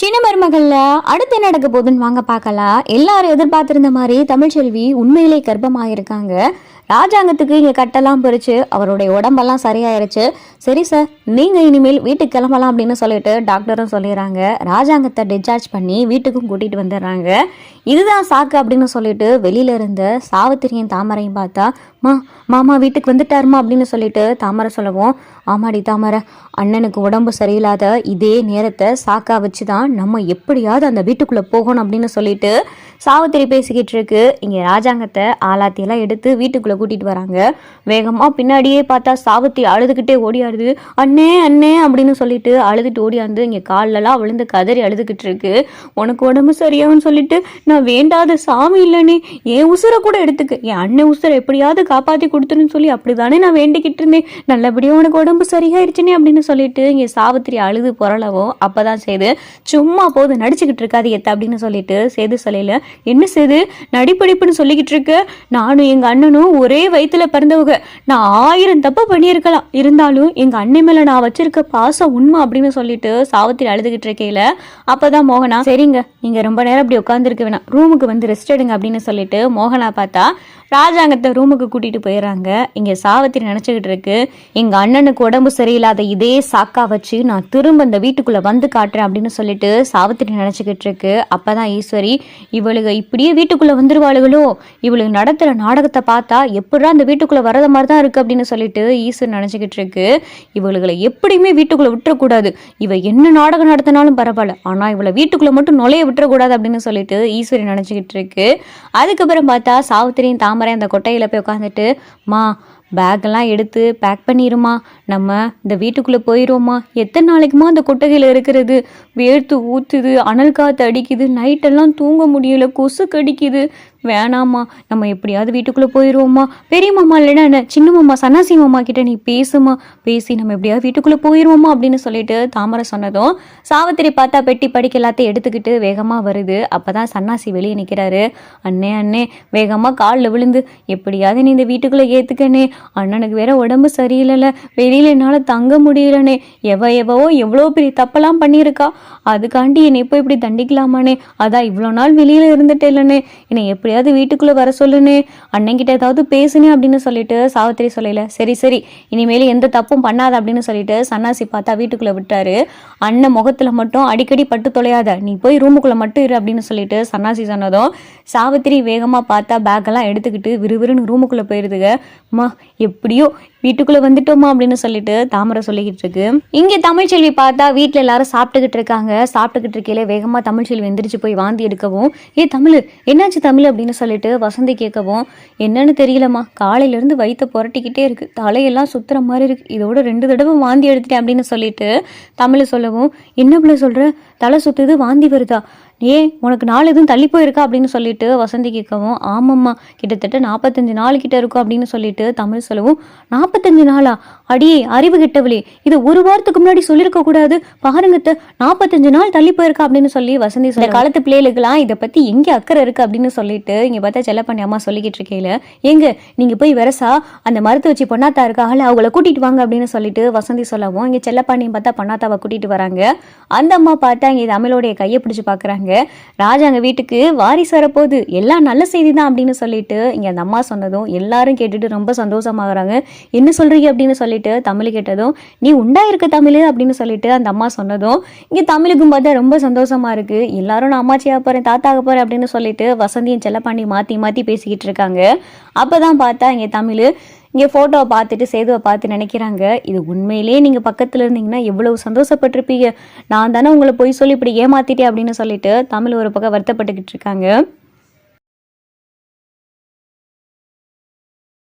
சின்ன மருமகள்ல அடுத்து நடக்க போகுதுன்னு வாங்க பார்க்கலாம். எல்லாரும் எதிர்பார்த்திருந்த மாதிரி தமிழ்ச்செல்வி உண்மையிலே கர்ப்பமாயிருக்காங்க. ராஜாங்கத்துக்கு இங்கே கட்டெல்லாம் பறிச்சு அவருடைய உடம்பெல்லாம் சரியாயிருச்சு. சரி சார் நீங்கள் இனிமேல் வீட்டுக்கு கிளம்பலாம் அப்படின்னு சொல்லிட்டு டாக்டரும் சொல்லிடுறாங்க. ராஜாங்கத்தை டிஸ்சார்ஜ் பண்ணி வீட்டுக்கும் கூட்டிகிட்டு வந்துடுறாங்க. இதுதான் சாக்கு அப்படின்னு சொல்லிட்டு வெளியில இருந்த சாவித்திரியும் தாமரையும் பார்த்தா மா மாமா வீட்டுக்கு வந்துட்டாருமா? அப்படின்னு சொல்லிட்டு தாமரை சொல்லவும் ஆமாடி தாமரை அண்ணனுக்கு உடம்பு சரியில்லாத இதே நேரத்தை சாக்கா வச்சு தான் நம்ம எப்படியாவது அந்த வீட்டுக்குள்ளே போகணும் அப்படின்னு சொல்லிட்டு சாவித்திரி பேசிக்கிட்டு இருக்கு இங்கே ராஜாங்கத்தை ஆலாத்தியெல்லாம் எடுத்து வீட்டுக்குள்ளே கூட்டிகிட்டு வராங்க. வேகமாக பின்னாடியே பார்த்தா சாவித்திரி அழுதுகிட்டே ஓடியாடுது. அண்ணே அண்ணே அப்படின்னு சொல்லிட்டு அழுதுட்டு ஓடியாந்து இங்கே கால்லலாம் விழுந்து கதறி அழுதுகிட்டு இருக்கு உனக்கு உடம்பு சரியாகும்னு சொல்லிட்டு நான் வேண்டாத சாமி இல்லைனே. என் உசுரை கூட எடுத்துக்க. என் அண்ணன் உசுரை எப்படியாவது காப்பாற்றி கொடுத்துருன்னு சொல்லி அப்படிதானே நான் வேண்டிக்கிட்டு இருந்தேன். நல்லபடியாக உனக்கு உடம்பு சரியாயிருச்சுனே அப்படின்னு சொல்லிட்டு இங்கே சாவித்திரி அழுது புரளவும் அப்பதான் செய்து சும்மா போது நடிச்சுக்கிட்டு இருக்காது எத்த அப்படின்னு சொல்லிட்டு சேது சொல்லல என்ன செய்து? நடிப்படிப்புன்னு சொல்லிக்கிட்டு இருக்க. நானும் எங்கள் அண்ணனும் ஒரே வயிற்றுல பிறந்தவங்க. நான் ஆயிரம் தப்பு பண்ணியிருக்கலாம். இருந்தாலும் எங்கள் அண்ணன் மேலே நான் வச்சிருக்க பாசம் உண்மை அப்படின்னு சொல்லிட்டு சாவித்திரி அழுதுகிட்டு இருக்கையில அப்பதான் மோகனா சரிங்க நீங்கள் ரொம்ப நேரம் அப்படி உட்காந்துருக்க வேணாம். ரூமுக்கு வந்து ரெஸ்ட் எடுங்க அப்படின்னு சொல்லிட்டு மோகனா பார்த்தா ராஜாங்கத்தை ரூமுக்கு கூட்டிட்டு போயிடுறாங்க இங்க சாவித்திரி நினைச்சுக்கிட்டு இருக்கு எங்க அண்ணனுக்கு உடம்பு சரியில்லாத இதே சாக்கா வச்சு நான் திரும்ப இந்த வீட்டுக்குள்ள வந்து காட்டுறேன் அப்படின்னு சொல்லிட்டு சாவித்திரி நினைச்சுக்கிட்டு இருக்கு. அப்பதான் ஈஸ்வரி இவளுக இப்படியே வீட்டுக்குள்ள வந்துருவாளுகளோ? இவளுக்கு நடத்துற நாடகத்தை பார்த்தா எப்படா அந்த வீட்டுக்குள்ள வரத மாதிரி தான் இருக்கு அப்படின்னு சொல்லிட்டு ஈஸ்வரி நினைச்சுக்கிட்டு இருக்கு. இவளுகளை எப்படியுமே வீட்டுக்குள்ள விட்டுறக்கூடாது. இவ என்ன நாடகம் நடத்தினாலும் பரவாயில்ல. ஆனா இவளை வீட்டுக்குள்ள மட்டும் நுழைய விட்டுறக்கூடாது அப்படின்னு சொல்லிட்டு ஈஸ்வரி நினைச்சுக்கிட்டு இருக்கு. அதுக்கப்புறம் பார்த்தா சாவித்திரியும் தாமரை அந்த கொட்டையில போய் உட்காந்துட்டு மா பேக்கெல்லாம் எடுத்து பேக் பண்ணிடுமா நம்ம இந்த வீட்டுக்குள்ளே போயிடுவோமா எத்தனை நாளைக்குமா அந்த கொட்டகையில் இருக்கிறது? வேர்த்து ஊற்றுது அனல் காற்று அடிக்குது நைட்டெல்லாம் தூங்க முடியல கொசு கடிக்குது வேணாம்மா நம்ம எப்படியாவது வீட்டுக்குள்ளே போயிடுவோம்மா பெரிய மாமா இல்லைன்னா என்ன? சின்ன மாமா சன்னாசி மாமா கிட்ட நீ பேசுமா? பேசி நம்ம எப்படியாவது வீட்டுக்குள்ளே போயிடுவோமா அப்படின்னு சொல்லிட்டு தாமரை சொன்னதும் சாவித்திரி பார்த்தா பெட்டி படிக்க எல்லாத்தையும் எடுத்துக்கிட்டு வேகமாக வருது. அப்போ தான் சன்னாசி வெளியே நிற்கிறாரு அண்ணே அண்ணே வேகமாக காலில் விழுந்து எப்படியாவது நீ இந்த வீட்டுக்குள்ளே ஏற்றுக்கண்ணே அண்ணனுக்கு வேற உடம்பு சரியில்லைல்ல வெளியில் என்னால் தங்க முடியலண்ணே. எவ எவவோ எவ்வளோ பெரிய தப்பெல்லாம் பண்ணியிருக்கா. அதுக்காண்டி என்னை இப்போ இப்படி தண்டிக்கலாமானே அதான் இவ்வளோ நாள் வெளியில இல்லைண்ணே என்னை எப்படி எப்படியாவது வீட்டுக்குள்ளே வர சொல்லுன்னு அண்ணன்கிட்ட ஏதாவது பேசுனே அப்படின்னு சொல்லிட்டு சாவித்திரி சொல்லல சரி சரி இனிமேல் எந்த தப்பும் பண்ணாத அப்படின்னு சொல்லிட்டு சன்னாசி பார்த்தா வீட்டுக்குள்ளே விட்டாரு அண்ணன் முகத்துல மட்டும் அடிக்கடி பட்டு தொலையாத நீ போய் ரூமுக்குள்ளே மட்டும் இரு அப்படின்னு சொல்லிட்டு சன்னாசி சொன்னதும் சாவித்திரி வேகமா பார்த்தா பேக்கெல்லாம் எடுத்துக்கிட்டு விறுவிறுன்னு ரூமுக்குள்ளே போயிருதுங்க அம்மா எப்படியோ வீட்டுக்குள்ளே வந்துட்டோமா அப்படின்னு சொல்லிட்டு தாமரை சொல்லிக்கிட்டு இருக்கு. இங்க தமிழ்ச்செல்வி பார்த்தா வீட்டில் எல்லாரும் சாப்பிட்டுக்கிட்டு இருக்காங்க. சாப்பிட்டுக்கிட்டு இருக்கையில வேகமாக தமிழ்ச்செல்வி எந்திரிச்சு போய் வாந்தி எடுக்கவும் ஏ தமிழ் என்னாச்சு தமிழ் அப்படின்னு சொல்லிட்டு வசந்தி கேட்கவும் என்னன்னு தெரியலம்மா. காலையில இருந்து புரட்டிக்கிட்டே இருக்கு. தலையெல்லாம் சுத்துற மாதிரி இருக்கு. இதோட ரெண்டு தடவை வாந்தி எடுத்துட்டேன் அப்படின்னு சொல்லிட்டு தமிழ் சொல்லவும் என்ன பிள்ளை சொல்ற? தலை சுத்துது வாந்தி வருதா? ஏ உனக்கு நாள் எதுவும் தள்ளி போயிருக்கா அப்படின்னு சொல்லிட்டு வசந்தி கேட்கவும் ஆமாம்மா கிட்டத்தட்ட நாற்பத்தஞ்சு நாள் கிட்ட இருக்கும் அப்படின்னு சொல்லிட்டு தமிழ் சொல்லவும் நாற்பத்தஞ்சு நாளா? அடியே அறிவு கிட்டவளே இது ஒரு வாரத்துக்கு முன்னாடி சொல்லியிருக்க கூடாது. பாருங்கத்த நாற்பத்தஞ்சு நாள் தள்ளி போயிருக்கா அப்படின்னு சொல்லி வசந்தி சொல்ல காலத்து பிள்ளைகளுக்கெல்லாம் இதை பத்தி எங்க அக்கறை இருக்கு அப்படின்னு சொல்லிட்டு இங்க பார்த்தா செல்லப்பண்ணி அம்மா சொல்லிக்கிட்டு இருக்கையில ஏங்க நீங்க போய் வெரசா அந்த மருத்துவ வச்சு பொண்ணாத்தா இருக்காங்கள அவங்கள கூட்டிட்டு வாங்க அப்படின்னு சொல்லிட்டு வசந்தி சொல்லவும் இங்க செல்லப்பாண்டியும் பார்த்தா பொண்ணாத்தாவை கூட்டிட்டு வராங்க. அந்த அம்மா பார்த்தா இங்க தமிழோடைய கையை பிடிச்சு பாக்குறாங்க ராஜாங்க வீட்டுக்கு வாரிசு வரப்போகுது. எல்லாம் நல்ல செய்தி தான் அப்படின்னு சொல்லிட்டு இங்கே அந்த அம்மா சொன்னதும் எல்லாரும் கேட்டுட்டு ரொம்ப சந்தோஷமாகறாங்க. என்ன சொல்றீங்க? அப்படின்னு சொல்லிட்டு தமிழ் கேட்டதும் நீ உண்டா இருக்க தமிழ்? அப்படின்னு சொல்லிட்டு அந்த அம்மா சொன்னதும் இங்கே தமிழுக்கும் பார்த்தா ரொம்ப சந்தோஷமா இருக்கு. எல்லாரும் நான் அம்மாச்சியாக போறேன் தாத்தாக போகிறேன் அப்படின்னு சொல்லிட்டு வசந்தியும் செல்லப்பாண்டி மாற்றி மாற்றி பேசிக்கிட்டு இருக்காங்க. அப்பதான் பார்த்தா இங்கே தமிழ் இங்கே ஃபோட்டோவை பார்த்துட்டு சேதுவை பார்த்து நினைக்கிறாங்க. இது உண்மையிலேயே நீங்கள் பக்கத்தில் இருந்தீங்கன்னா எவ்வளவு சந்தோஷப்பட்டிருப்பீங்க. நான் தானே உங்களை போய் சொல்லி இப்படி ஏமாத்திட்டேன் அப்படின்னு சொல்லிட்டு தமிழ் ஒரு பக்கம் வருத்தப்பட்டுக்கிட்டு இருக்காங்க.